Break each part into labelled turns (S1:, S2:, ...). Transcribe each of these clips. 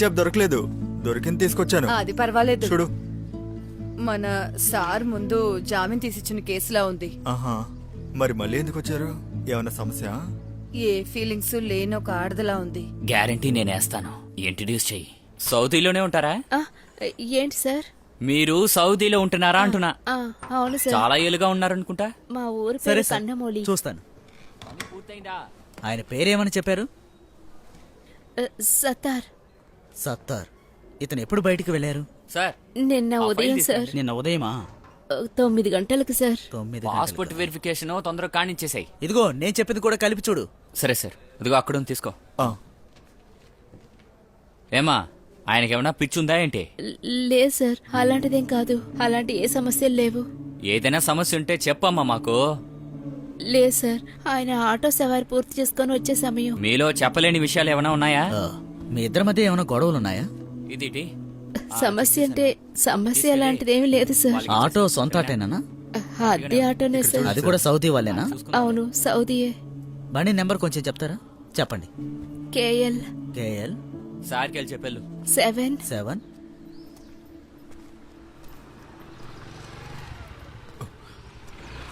S1: Job దొరకలేదు. దొరికింది తీసుకొచ్చాను.
S2: అది పర్వాలేదు.
S1: చూడు.
S2: మన సార్ ముందు జామీన్ తీసిచ్చిన కేసులా ఉంది.
S1: ఆహా. మరి మళ్ళీ ఎందుకు వచ్చారు? ఏమన్నా సమస్య?
S2: ఏ ఫీలింగ్స్ లేని ఒక ఆడదలా ఉంది.
S3: గ్యారంటీ నేనేస్తాను ఇంట్రడ్యూస్ చెయ్యి. సౌదీలోనే ఉంటారా?
S4: ఆ, ఏంటి సార్?
S3: మీరు సౌదీలో ఉంటున్నారా అంటున్నా.
S4: ఆ, అవును సార్.
S3: చాలా ఏళ్ళుగా ఉన్నారనుకుంటా.
S4: మా ఊరి
S5: సరే
S4: పేరు
S5: సార్
S4: కన్నమూలి
S5: చూస్తాను.
S3: పూర్తయిందా?
S5: ఆయన పేరేమని చెప్పారు?
S4: ఆ, సత్తార్.
S5: సత్తార్ ఇతను ఎప్పుడు బయటికి వెళ్ళారు?
S3: సార్
S4: నిన్న ఉదయం సార్.
S5: నిన్న ఉదయమా?
S4: తొమ్మిది గంటలకు సార్.
S5: తొమ్మిది
S3: పాస్పోర్ట్. వెరిఫికేషన్ తొందరగా కానిచ్చేసాయి
S5: ఇదిగో నేను చెప్పింది కూడా కలిపి చూడు.
S3: సరే సార్ ఇదిగో అక్కడ ఉంది, తీసుకో. ఏమా ఆయనకేమన్నా పిచ్చి ఉందా ఏంటి?
S4: ల- లేదు సార్ అలాంటిదేం కాదు. అలాంటి ఏ సమస్యలు లేవు.
S3: ఏదైనా సమస్య ఉంటే చెప్పమ్మా మాకు.
S4: లేదు సార్ ఆయన ఆటో సవారి పూర్తి చేసుకొని వచ్చే సమయం.
S3: మీలో చెప్పలేని విషయాలు ఏమైనా ఉన్నాయా?
S5: మీ ఇద్దరి మధ్య ఏమైనా గొడవలు ఉన్నాయా
S3: ఇది
S4: సమస్య అంటే సమస్య అలాంటిదేమీ లేదు సార్.
S5: ఆటో సొంత ఆటేనా
S4: ఆ, అద్దె ఆటోనే సార్.
S5: అది కూడా సౌదీ వాళ్ళేనా?
S4: అవును సౌదీయే.
S5: బండి నెంబర్ కొంచెం చెప్తారా? చెప్పండి.
S4: కేఎల్.
S5: కేఎల్.
S3: సార్కి వెళ్ళి
S4: సెవెన్.
S5: సెవెన్.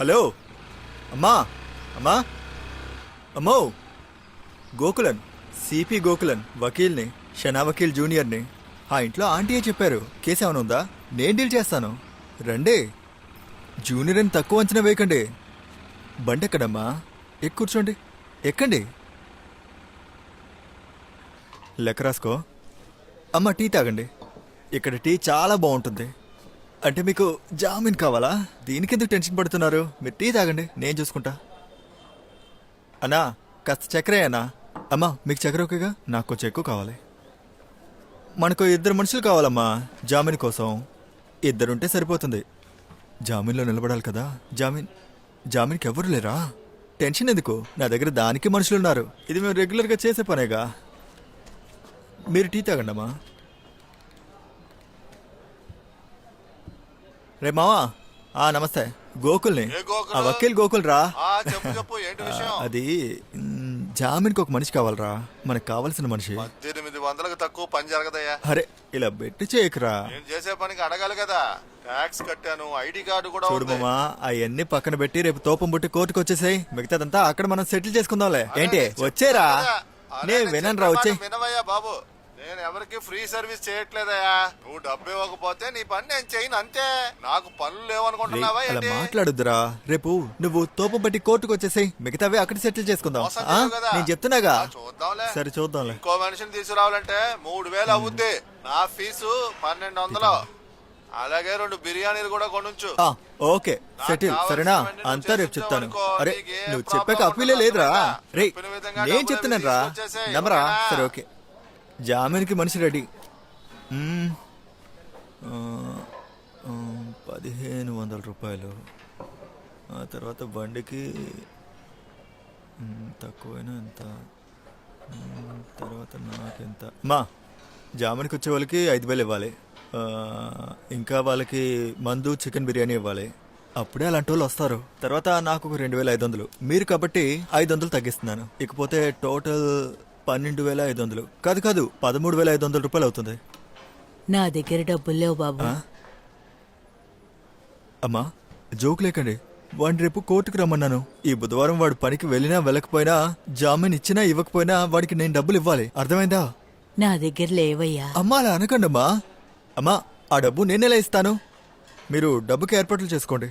S1: హలో. అమ్మా అమ్మా. అమ్మో. గోకులన్ సిపి గోకులన్ వకీల్ని షనా వకీల్ జూనియర్ని. ఆ ఇంట్లో ఆంటీయే చెప్పారు. కేసు ఏమైనా ఉందా? నేను డీల్ చేస్తాను. రండి. జూనియర్ అని తక్కువ అంచనా వేయకండి. బండి ఎక్కడమ్మా? ఎక్కి కూర్చోండి. ఎక్కండి. లెక్క రాసుకో. అమ్మ టీ తాగండి. ఇక్కడ టీ చాలా బాగుంటుంది. అంటే మీకు జామీన్ కావాలా? దీనికెందుకు టెన్షన్ పడుతున్నారు? మీరు టీ తాగండి. నేను చూసుకుంటా. అన్నా కాస్త చక్కెర అన్నా. అమ్మా మీకు చక్కెర ఓకేగా నాకు కొంచెం ఎక్కువ కావాలి. మనకు ఇద్దరు మనుషులు కావాలమ్మా జామీన్ కోసం. ఇద్దరుంటే సరిపోతుంది. జామీన్లో నిలబడాలి కదా జామీన్ జామీన్కి ఎవరు లేరా? టెన్షన్ ఎందుకు? నా దగ్గర దానికి మనుషులు ఉన్నారు ఇది మేము రెగ్యులర్గా చేసే పనేగా? మీరు టీ తాగండి అమ్మా. రే మావా ఆ నమస్తే. గోకుల్ని? ఆ వకీల్ గోకుల్ రా అది జామీన్కి ఒక మనిషి కావాలరా. మనకు కావాల్సిన మనిషి.
S6: పద్దెనిమిది వందలకు తక్కువ పని జరగదయ్యా.
S1: అరే ఇలా పెట్టి చేయకురా.
S6: నేను చేసే పనికి అడగాలి కదా. ట్యాక్స్ కట్టాను ఐడి కార్డు కూడా
S1: చూడు
S6: ఉంది.
S1: మామా అవన్నీ పక్కన పెట్టి రేపు తోపం పుట్టి కోర్టుకు వచ్చేసాయి. మిగతాదంతా అక్కడ మనం సెటిల్ చేసుకుందాంలే. ఏంటి? వచ్చేరా.
S6: కదా. అరే,
S1: నే
S6: నేను
S1: వినను రా వచ్చే
S6: వినవయ్యా బాబు. నేను ఎవరికి ఫ్రీ సర్వీస్ చేయట్లేదయ్యా. నువ్వు డబ్బు ఇవ్వకపోతే నీ పని నేను చేయను అంతే. నాకు పనులు లేవనుకుంటున్నావా
S1: అలా
S6: ఏంటి?
S1: మాట్లాడుద్దురా. రేపు నువ్వు తోపం పట్టి కోర్టుకు వచ్చేసాయి. మిగతావి అక్కడ సెటిల్ చేసుకుందాం.
S6: మోసం
S1: ఆ?
S6: చేయవు కదా.
S1: నేను చెప్తున్నాగా.
S6: చూద్దాంలే.
S1: సరే చూద్దాంలే.
S6: ఇంకో మనిషిని తీసుకురావాలంటే మూడు వేలు అవుద్ది. నా ఫీజు పన్నెండు వందలు అలాగే రెండు బిర్యానీలు కూడా కొనుంచు.
S1: ఆ, ఓకే.
S6: నాకు
S1: సెటిల్. సరేనా? అంతా రేపు చెప్తాను. అరే
S6: నీకు
S1: నువ్వు
S6: ప్రాబ్లం
S1: చెప్పాక అప్పీలే లేదురా. రే
S6: చెప్పిన విధంగా
S1: నేను
S6: డబ్బులు
S1: చెప్తున్నాను రా
S6: తీసుకొచ్చేసేయ్,
S1: నమ్మరా?
S6: ఓకేనా?
S1: సరే ఓకే. జామీన్కి మనిషి రెడీ. మ్మ్. ఆ, ఆ, పదిహేను వందల రూపాయలు. ఆ తర్వాత బండికి తక్కువైనా ఎంత? మ్, తర్వాత నాకెంత? మా జామీన్కి వచ్చే వాళ్ళకి ఐదు వేలు ఇవ్వాలి. ఆ, ఇంకా వాళ్ళకి మందు చికెన్ బిర్యానీ ఇవ్వాలి. అప్పుడే అలాంటి వాళ్ళు వస్తారు. తర్వాత నాకు ఒక రెండు వేల ఐదు వందలు. మీరు కాబట్టి ఐదు వందలు తగ్గిస్తున్నాను. ఇకపోతే టోటల్ పన్నెండు వేల ఐదు వందలు. కాదు కాదు పదమూడు వేల ఐదు వందల రూపాయలు అవుతుంది.
S7: నా దగ్గర డబ్బులు లేవు బాబు.
S1: ఆ? అమ్మా జోక్ లేకండి. వాడిని రేపు కోర్టుకు రమ్మన్నాను. ఈ బుధవారం వాడు పనికి వెళ్ళినా వెళ్ళకపోయినా జామీన్ ఇచ్చినా ఇవ్వకపోయినా వాడికి నేను డబ్బులు ఇవ్వాలి. అర్థమైందా?
S7: నా దగ్గర లేవయ్యా.
S1: అమ్మా అలా అనకండి అమ్మా. అమ్మా ఆ డబ్బు నేనెలా ఇస్తాను? మీరు డబ్బుకి ఏర్పాట్లు చేసుకోండి.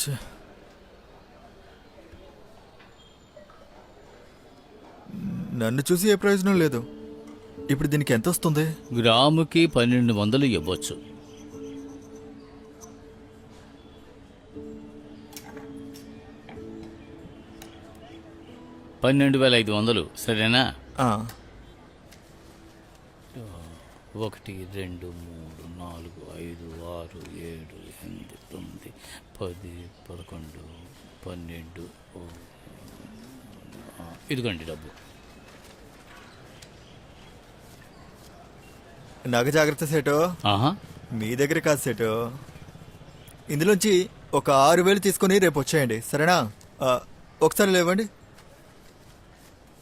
S1: ఛే. నన్ను చూసి ఏ ప్రయోజనం లేదు. ఇప్పుడు దీనికి ఎంత వస్తుంది?
S8: గ్రాముకి పన్నెండు వందలు ఇవ్వచ్చు. పన్నెండు వేల ఐదు వందలు సరేనా?
S1: ఆ,
S8: ఒకటి రెండు మూడు నాలుగు ఐదు ఆరు ఏడు ఎనిమిది తొమ్మిది పది పదకొండు పన్నెండు ఓ, ఆ, ఇదిగోండి డబ్బు.
S1: నగ జాగ్రత్త సేటు.
S8: ఆహా.
S1: మీ దగ్గర కాదు సేటు. ఇందులోంచి ఒక ఆరు వేలు తీసుకొని రేపు వచ్చేయండి సరేనా? ఆ, ఒకసారి లేవండి.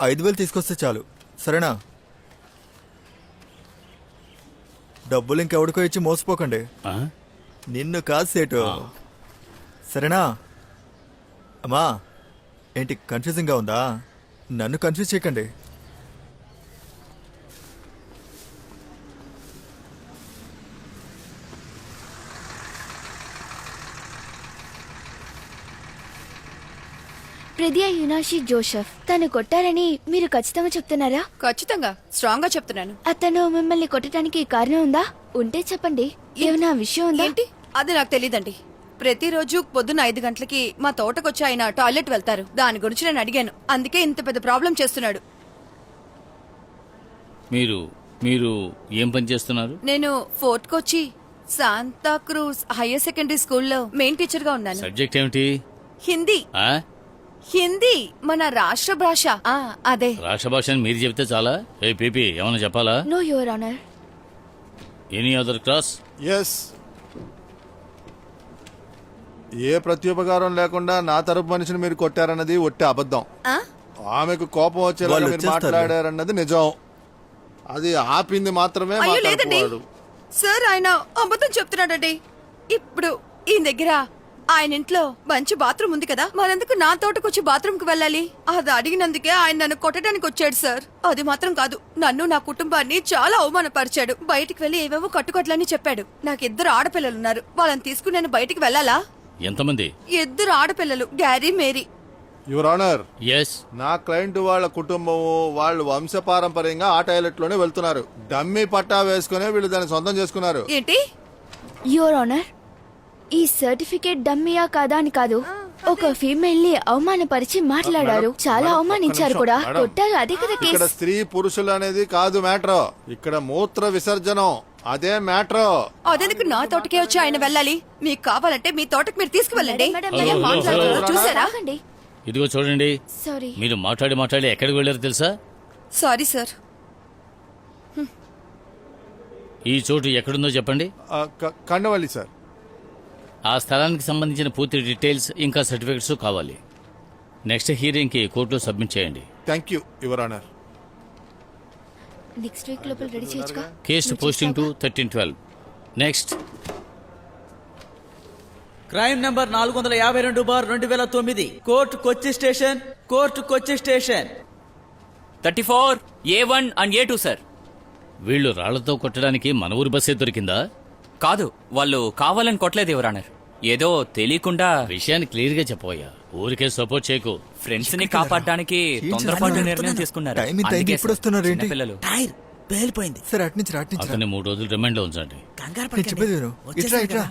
S1: ఐదు వేలు తీసుకొస్తే చాలు సరేనా? డబ్బులు ఇంకెవడికో ఇచ్చి మోసపోకండి.
S8: ఆ?
S1: నిన్ను కాదు సేటు. సరేనా? అమ్మా ఏంటి కన్ఫ్యూజింగ్గా ఉందా? నన్ను కన్ఫ్యూజ్ చేయకండి.
S4: ప్రద్య యునాషి జోసెఫ్ తను కొట్టారని మీరు ఖచ్చితంగా చెప్తున్నారా?
S2: ఖచ్చితంగా. స్ట్రాంగ్గా చెప్తున్నాను.
S4: అతను మిమ్మల్ని కొట్టడానికి కారణం ఉందా? ఉంటే చెప్పండి. ఏమైనా విషయం ఉందా?
S2: ఏంటి? అది నాకు తెలియదండి ప్రతిరోజు పొద్దున్న ఐదు గంటలకి మా తోటకొచ్చి ఆయన టాయిలెట్ వెళ్తారు. దాని గురించి నేను అడిగాను. అందుకే ఇంత పెద్ద ప్రాబ్లం చేస్తున్నాడు.
S8: మీరు మీరు ఏం పని చేస్తున్నారు?
S2: నేను Fort Kochi Santa Cruz higher secondary స్కూల్లో మెయిన్ టీచర్గా ఉన్నాను.
S8: సబ్జెక్ట్ ఏమిటి?
S2: హిందీ.
S8: ఆ?
S2: హిందీ మన రాష్ట్ర భాష. ఆ, అదే.
S8: రాష్ట్ర భాష అని మీరు చెప్తే చాలా. ఏ పీపీ ఏమైనా చెప్పాలా?
S4: No your honour
S8: any other class
S6: yes ఏ ప్రత్యుపకారం లేకుండా నా తరపు మనిషిని మీరు కొట్టారన్నది ఒట్టి అబద్ధం.
S2: ఆ?
S6: ఆమెకు కోపం వచ్చేలాగా
S1: వాళ్ళు
S6: మీరు
S1: వచ్చేస్తారు.
S6: మాట్లాడారన్నది నిజం. అది ఆపింది మాత్రమే మా
S2: అయ్యో
S6: తరపు
S2: లేదండి.
S6: వాడు.
S2: సార్ ఆయన అబద్ధం చెప్తున్నాడండి. ఇప్పుడు ఈ దగ్గర ఆయన ఇంట్లో మంచి బాత్రూమ్ ఉంది కదా. మరెందుకు నా తోటకొచ్చి బాత్రూమ్కి వెళ్ళాలి? అది అడిగినందుకే ఆయన నన్ను కొట్టడానికి వచ్చాడు సార్. అది మాత్రం కాదు. నన్ను నా కుటుంబాన్ని చాలా అవమానపరిచాడు. బయటికి వెళ్ళి ఏవేవో కట్టుకట్లని చెప్పాడు. నాకు ఇద్దరు ఆడపిల్లలు ఉన్నారు వాళ్ళని తీసుకుని నేను బయటికి వెళ్ళాలా?
S8: ఎంతమంది?
S2: ఇద్దరు ఆడపిల్లలు. Gary Mary.
S6: Your honour.
S8: Yes
S6: నా క్లయింట్ వాళ్ళ కుటుంబము వాళ్ళు వంశపారంపర్యంగా ఆ టాయిలెట్లోనే వెళ్తున్నారు. డమ్మీ పట్టా వేసుకునే వీళ్ళు దాన్ని సొంతం చేసుకున్నారు.
S2: ఏంటి?
S4: Your honour? ఈ సర్టిఫికేట్ డమ్మియా కాదా అని కాదు. ఒక ఫీమేల్ని అవమానపరిచి మాట్లాడారు. చాలా అవమానించారు కూడా. కొట్టారు అదే కదా
S6: ఇక్కడ
S4: కేసు.
S6: స్త్రీ పురుషులు అనేది కాదు మ్యాటర్. ఇక్కడ మూత్ర విసర్జనం అదే మ్యాటర్.
S2: అదెందుకు నా తోటకే వచ్చి ఆయన వెళ్ళాలి? మీకు కావాలంటే మీ తోటకి మీరు తీసుకువెళ్ళండి.
S4: మేడం,
S8: హలో,
S2: ఏం
S8: హలో,
S2: మాట్లాడుతున్నారో
S8: హలో.
S2: చూసారా?
S4: ఆగండి.
S8: ఇదిగో చూడండి.
S4: సారీ.
S8: మీరు మాట్లాడి మాట్లాడి ఎక్కడికి వెళ్ళారు తెలుసా?
S2: Sorry sir.
S8: ఈ చోటు ఎక్కడుందో చెప్పండి.
S6: కండవల్లి సార్.
S8: ఆ స్థలానికి సంబంధించిన పూర్తి డీటెయిల్స్ ఇంకా సర్టిఫికెట్స్ కావాలి. నెక్స్ట్ హియరింగ్కి కోర్టులో సబ్మిట్ చేయండి.
S6: Thank you your honour.
S4: Next week లోపల రెడీ చేయొచ్చుగా?
S8: Case posting to thirteen twelve. Next.
S5: Crime number నాలుగు వందల యాభై రెండు బార్ రెండు వేల తొమ్మిది. Court Kochi station court Kochi station.
S3: Thirty four A one and A two sir.
S8: వీళ్ళు రాళ్ళతో కొట్టడానికి మన ఊరి బస్సే దొరికిందా?
S3: కాదు వాళ్ళు కావాలని కొట్టలేదు ఎవరన్నారు ఏదో తెలియకుండా
S8: విషయాన్ని క్లియర్గా చెప్పబోయా ఊరికే సపోర్ట్ చేయకు.
S3: ఫ్రెండ్స్ని కాపాడడానికి తొందరపాటు? నిర్ణయం తీసుకున్నారు.
S1: టైం ఇంత అయింది,
S3: అందుకే
S1: ఇప్పుడు వస్తున్నారు ఏంటి?
S3: చిన్నపిల్లలు.
S5: టైర్ పేలిపోయింది.
S1: సరే అట్నుంచి రా, అట్నుంచి రా.
S8: అతన్ని మూడు రోజులు రిమైండ్లో ఉంచండి.
S5: కంగారు
S1: నేను చెప్పేది విను. ఇట్రా ఇట్రా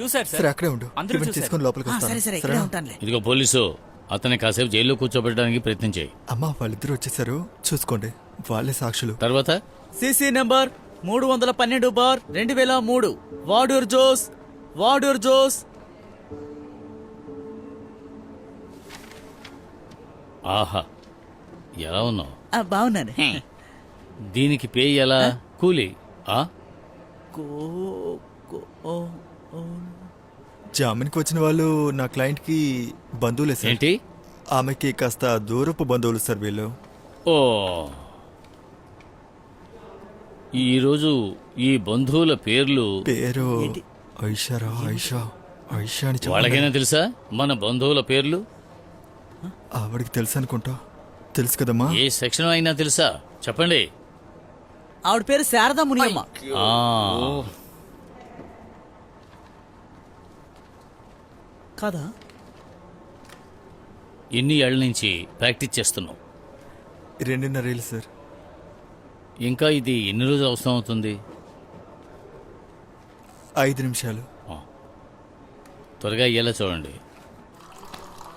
S3: చూసారు
S1: సరే.
S3: సార్
S1: అక్కడే ఉండు.
S3: అందరూ
S1: ఇవన్నీ
S3: చూశారు.
S1: తీసుకొని లోపలికి వస్తాను.
S5: సరే సరే ఇక్కడే
S1: సరేనా?
S5: ఉంటానులే.
S8: ఇదిగో పోలీసు అతన్ని కాసేపు జైల్లో కూర్చోబెట్టడానికి ప్రయత్నం చేయి.
S1: అమ్మా వాళ్ళిద్దరు వచ్చేసారు. చూసుకోండి. వాళ్ళే సాక్షులు.
S8: తర్వాత?
S5: సిసి నంబర్ మూడు వందల పన్నెండు బార్ రెండు వేల మూడు. Vadoor Jose Vadoor Jose?
S8: ఆహా ఎలా ఉన్నావు?
S5: బాగున్నాను.
S8: దీనికి పే ఎలా? కూలీ ఆ?
S5: కో కో- ఓ, ఓ.
S1: జామీన్కి వచ్చిన వాళ్ళు నా క్లయింట్కి బంధువులే సార్.
S8: ఏంటి?
S1: ఆమెకి కాస్త దూరపు బంధువులు సార్ వీళ్ళు.
S8: ఓ. ఈరోజు ఈ బంధువుల పేర్లు
S1: పేరు ఐషారా ఐషా. ఐషా అని
S8: వాళ్ళకైనా తెలుసా? మన బంధువుల పేర్లు?
S1: ఆవిడకి తెలుసు అనుకుంటా. తెలుసు కదమ్మా.
S8: ఏ సెక్షన్ అయినా తెలుసా? చెప్పండి.
S5: ఆవిడ పేరు శారదా మునియమ్మ.
S8: ఆ.
S5: కాదా?
S8: ఎన్ని ఏళ్ళ నుంచి ప్రాక్టీస్ చేస్తున్నావు
S1: రెండున్నర ఏళ్ళు సార్.
S8: ఇంకా ఇది ఎన్ని రోజులు అవసరం అవుతుంది?
S1: ఐదు నిమిషాలు.
S8: త్వరగా అయ్యేలా చూడండి.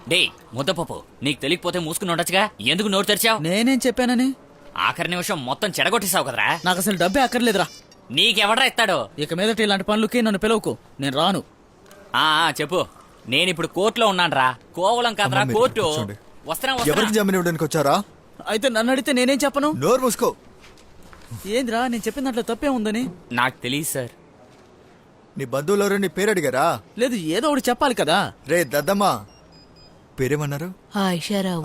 S3: డే ముద్దపప్పు నీకు తెలియకపోతే మూసుకుని ఉండొచ్చుగా? ఎందుకు నోరు తెరిచావు?
S5: నేనేం చెప్పానని?
S3: ఆఖరి నిమిషం మొత్తం చెడగొట్టేశావు కదరా?
S5: నాకు అసలు డబ్బే అక్కర్లేదురా.
S3: నీకెవడరా ఇస్తాడు?
S5: ఇక మీదట ఇలాంటి పనులకి నన్ను పిలవకు. నేను రాను.
S3: ఆ చెప్పు. నేను ఇప్పుడు కోర్టులో ఉన్నాను రా కోవలం కదరా కోర్టు. వస్తున్నా
S1: ఎవరికి జామీన్ ఇవ్వడానికి వచ్చారా
S5: అయితే నన్ను అడిగితే నేనేం చెప్పను?
S1: నోరు మూసుకో.
S5: ఏందిరా నేను చెప్పిన దాంట్లో తప్పే ఉందని?
S3: నాకు తెలియదు సార్.
S1: నీ బంధువులు ఎవరు నీ పేరు అడిగారా?
S5: లేదు ఏదో ఒకటి చెప్పాలి కదా.
S1: రే దద్దమ్మా పేరేమన్నారు?
S7: ఆ ఐషారావు